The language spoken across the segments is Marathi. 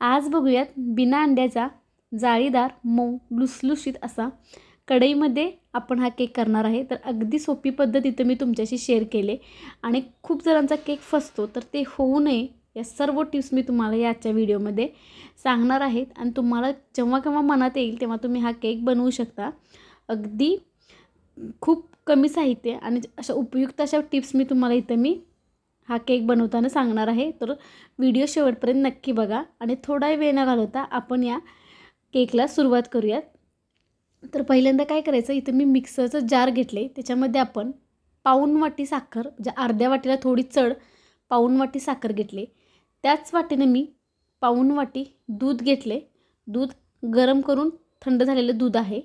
आज बघूयात बिना अंड्याचा जाळीदार मऊ लुसलुशीत असा कढईमध्ये आपण हा केक करणार आहे. तर अगदी सोपी पद्धत इथं मी तुमच्याशी शेअर केले आणि खूप जणांचा केक फसतो तर ते होऊ नये या सर्व टिप्स मी तुम्हाला याच्या व्हिडिओमध्ये सांगणार आहेत. आणि तुम्हाला जेव्हा केव्हा मनात येईल तेव्हा तुम्ही हा केक बनवू शकता. अगदी खूप कमी साहित्य आणि अशा उपयुक्त अशा टिप्स मी तुम्हाला इथं मी हा केक बनवताना सांगणार आहे. तर व्हिडिओ शेवटपर्यंत नक्की बघा. आणि थोडा वेळ न घालवता आपण या केकला सुरुवात करूयात. तर पहिल्यांदा काय करायचं? इथं मी मिक्सरचं जार घेतले. त्याच्यामध्ये आपण पाऊण वाटी साखर म्हणजे अर्ध्या वाटीला थोडी चढ पाऊण वाटी साखर घेतले. त्याच वाटीने मी पाऊण वाटी दूध घेतले. दूध गरम करून थंड झालेलं दूध आहे.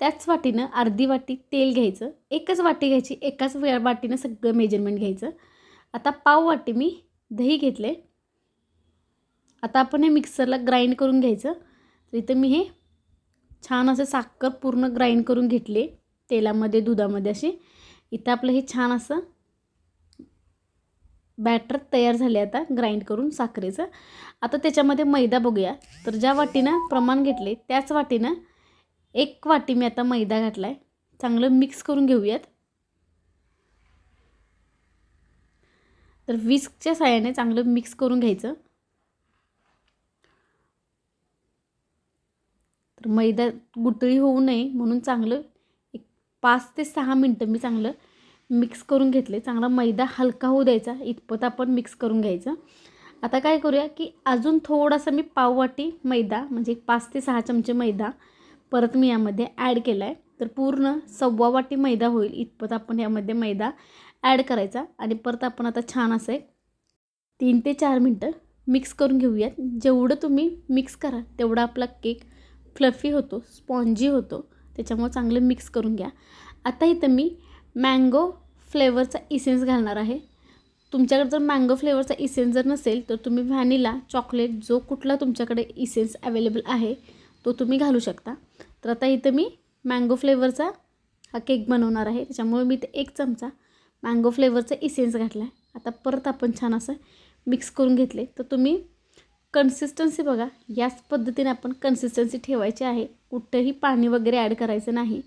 त्याच वाटीनं अर्धी वाटी तेल घ्यायचं. एकच वाटी घ्यायची. एकाच वेळा वाटीनं सगळं मेजरमेंट घ्यायचं. आता पाववाटी मी दही घेतले. आता आपण हे मिक्सरला ग्राइंड करून घ्यायचं. तर इथं मी हे छान असं साखर पूर्ण ग्राइंड करून घेतले तेलामध्ये दुधामध्ये असे. इथं आपलं हे छान असं बॅटर तयार झाले आता ग्राइंड करून साखरेचं. आता त्याच्यामध्ये मैदा बघूया. तर ज्या वाटीनं प्रमाण घेतले त्याच वाटीनं एक वाटी मी आता मैदा घातला आहे चांगलं मिक्स करून घेऊयात. तर विस्कच्या साह्याने चांगलं मिक्स करून घ्यायचं. तर मैदा गुटळी होऊ नये म्हणून चांगलं एक पाच ते सहा मिनटं मी चांगलं मिक्स करून घेतले. चांगला मैदा हलका होऊ द्यायचा इतपत आपण मिक्स करून घ्यायचं. आता काय करूया की अजून थोडासा मी पाववाटी मैदा म्हणजे पाच ते सहा चमचे मैदा परत मी यामध्ये ॲड केला आहे तर पूर्ण सव्वा वाटी मैदा होईल इतपत आपण यामध्ये मैदा ॲड करायचा आणि परत आपण आता छान असं एक तीन ते चार मिनटं मिक्स करून घेऊयात. जेवढं तुम्ही मिक्स करा तेवढा आपला केक फ्लफी होतो स्पॉन्जी होतो. त्याच्यामुळं चांगलं मिक्स करून घ्या. आता इथं मी मँगो फ्लेवरचा इसेन्स घालणार आहे. तुमच्याकडे जर मँगो फ्लेवरचा इसेन्स जर नसेल तर तुम्ही व्हॅनिला चॉकलेट जो कुठला तुमच्याकडे इसेन्स अवेलेबल आहे तो तुम्ही घालू शकता. तर आता इथं मी मँगो फ्लेवरचा हा केक बनवणार आहे. त्याच्यामुळे मी इथे एक चमचा मँगो फ्लेवरचा इसेन्स घातला आहे आता परत आपण छान असं मिक्स करून घेतले. तर तुम्ही कन्सिस्टन्सी बघा. याच पद्धतीने आपण कन्सिस्टन्सी ठेवायची आहे. कुठंही पाणी वगैरे ॲड करायचं नाही.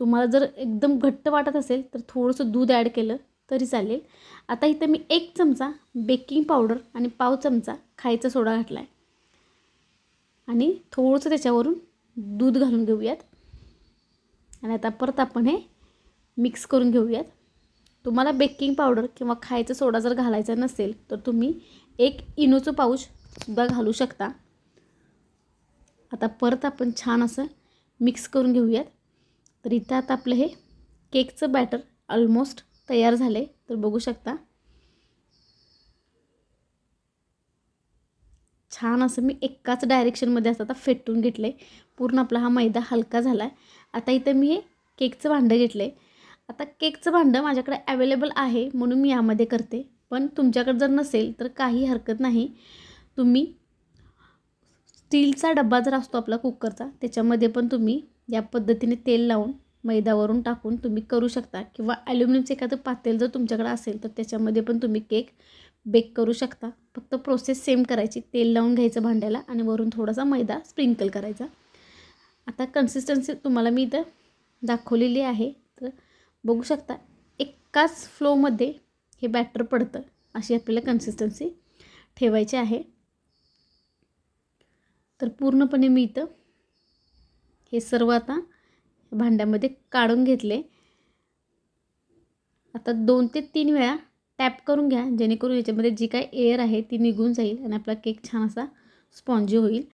तुम्हाला जर एकदम घट्ट वाटत असेल तर थोडंसं दूध ॲड केलं तरी चालेल. आता इथं मी एक चमचा बेकिंग पावडर आणि पाव चमचा खायचा सोडा घातला आहे आणि थोडंसं त्याच्यावरून दूध घालून घेऊयात. आणि आता परत आपण हे मिक्स करून घेऊयात. तुम्हाला बेकिंग पावडर किंवा खायचा सोडा जर घालायचा नसेल तर तुम्ही एक इनोचं पाऊचसुद्धा घालू शकता. आता परत आपण छान असं मिक्स करून घेऊयात. तर इथं आता आपलं हे केकचं बॅटर ऑलमोस्ट तयार झाले तर बघू शकता. छान असं मी एकाच डायरेक्शनमध्ये असं आता फेटून घेतलं आहे पूर्ण आपला हा मैदा हलका झाला आहे आता इथं मी हे केकचं भांडं घेतलं आहे आता केकचं भांडं माझ्याकडे अवेलेबल आहे म्हणून मी यामध्ये करते. पण तुमच्याकडे जर नसेल तर काही हरकत नाही. तुम्ही स्टीलचा डब्बा जर असतो आपला कुकरचा त्याच्यामध्ये पण तुम्ही या पद्धतीने तेल लावून मैदावरून टाकून तुम्ही करू शकता. किंवा ॲल्युमिनियमचं एखादं पातेल जर तुमच्याकडे असेल तर त्याच्यामध्ये पण तुम्ही केक बेक करू शकता. फक्त प्रोसेस सेम करायची. तेल लावून घ्यायचं भांड्याला आणि वरून थोडासा मैदा स्प्रिंकल करायचा. आता कन्सिस्टन्सी तुम्हाला मी इथं दाखवलेली आहे. बघू शकता एकाच फ्लोमध्ये हे बॅटर पडतं अशी आपल्याला कन्सिस्टन्सी ठेवायची आहे. तर पूर्णपणे मी इथं हे सर्व आता भांड्यामध्ये काढून घेतले. आता दोन ते तीन वेळा टॅप करून घ्या जेणेकरून याच्यामध्ये जी काय एअर आहे ती निघून जाईल आणि आपला केक छान असा स्पॉन्जी होईल.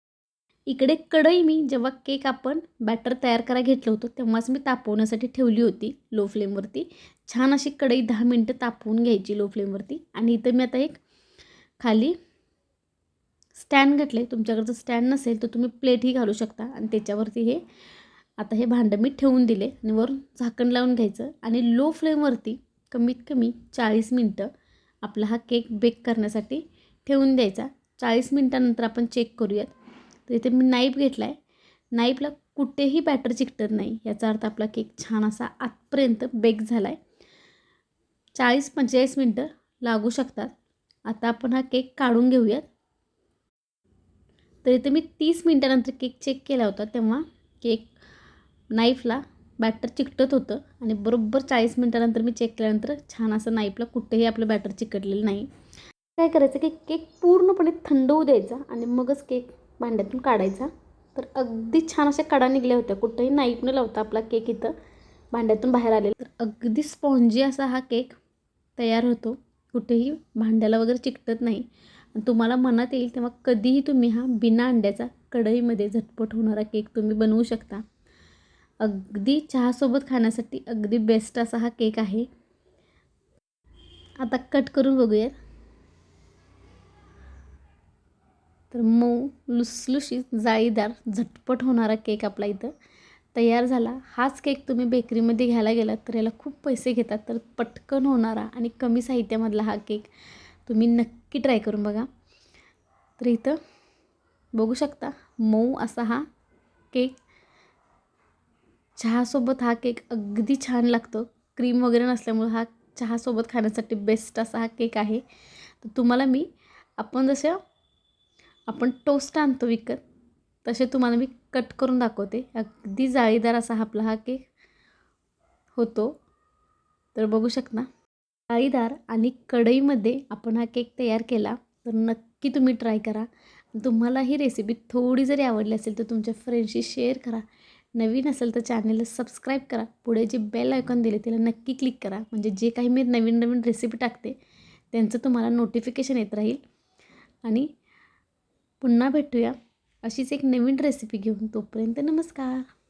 इकडे कढई मी जेव्हा केक आपण बॅटर तयार करायला घेतलं होतं तेव्हाच मी तापवण्यासाठी ठेवली होती लो फ्लेमवरती छान अशी कढई दहा मिनटं तापवून घ्यायची लो फ्लेमवरती आणि इथं मी आता एक खाली स्टँड घातले तुमच्याकडं जर स्टँड नसेल तर तुम्ही प्लेटही घालू शकता. आणि त्याच्यावरती हे आता हे भांडं मी ठेवून दिले आणि वरून झाकण लावून घ्यायचं. आणि लो फ्लेमवरती कमीत कमी चाळीस मिनटं आपला हा केक बेक करण्यासाठी ठेवून द्यायचा. चाळीस मिनटानंतर आपण चेक करूयात. तर इथे मी नाईफ घेतला आहे नाईफला कुठेही बॅटर चिकटत नाही. याचा अर्थ आपला केक छान असा आतपर्यंत बेक झाला आहे चाळीस पंचेचाळीस मिनटं लागू शकतात. आता आपण हा केक काढून घेऊयात. तर इथे मी तीस मिनटानंतर केक चेक केला होता तेव्हा केक नाईफला बॅटर चिकटत होतं. आणि बरोबर चाळीस मिनटानंतर मी चेक केल्यानंतर छान असं नाईफला कुठेही आपलं बॅटर चिकटलेलं नाही. काय करायचं की केक पूर्णपणे थंड होऊ द्यायचा आणि मगच केक भांड्यातून काढायचा. तर अगदी छान अशा कडा निघल्या होत्या. कुठंही नाईफ न लावता आपला केक इथं भांड्यातून बाहेर आलेला. तर अगदी स्पॉन्जी असा हा केक तयार होतो. कुठेही भांड्याला वगैरे चिकटत नाही. आणि तुम्हाला मनात येईल तेव्हा कधीही तुम्ही हा बिना अंड्याचा कढईमध्ये झटपट होणारा केक तुम्ही बनवू शकता. अगदी चहासोबत खाण्यासाठी अगदी बेस्ट असा हा केक आहे. आता कट करून बघूयात. तर मऊ लुसलुशीत जाळीदार झटपट होणारा केक आपला इथं तयार झाला. हाच केक तुम्ही बेकरीमध्ये घ्यायला गेलात तर याला खूप पैसे घेतात. तर पटकन होणारा आणि कमी साहित्यामधला हा केक तुम्ही नक्की ट्राय करून बघा. तर इथं बघू शकता मऊ असा हा केक. चहासोबत हा केक अगदी छान लागतो. क्रीम वगैरे नसल्यामुळं हा चहासोबत खाण्यासाठी बेस्ट असा हा केक आहे. तर तुम्हाला मी आपण जसं आपण टोस्ट आणतो विकत. तसे तुम्हाला मी कट करून दाखवते. अगदी जाळीदार असा आपला हा केक होतो. तर बघू शकता. जाळीदार आणि कढईमध्ये आपण हा केक तयार केला तर नक्की तुम्ही ट्राय करा. तुम्हाला ही रेसिपी थोडी जरी आवडली असेल तर तुमच्या फ्रेंडशी शेअर करा. नवीन असेल तर चॅनलला सबस्क्राईब करा. पुढे जे बेल आयकॉन दिले त्याला नक्की क्लिक करा. म्हणजे जे काही मी नवीन नवीन रेसिपी टाकते त्यांचं तुम्हाला नोटिफिकेशन येत राहील. आणि पुन्हा भेटूया. अशीच एक नवीन रेसिपी घेऊन तोपर्यंत नमस्कार.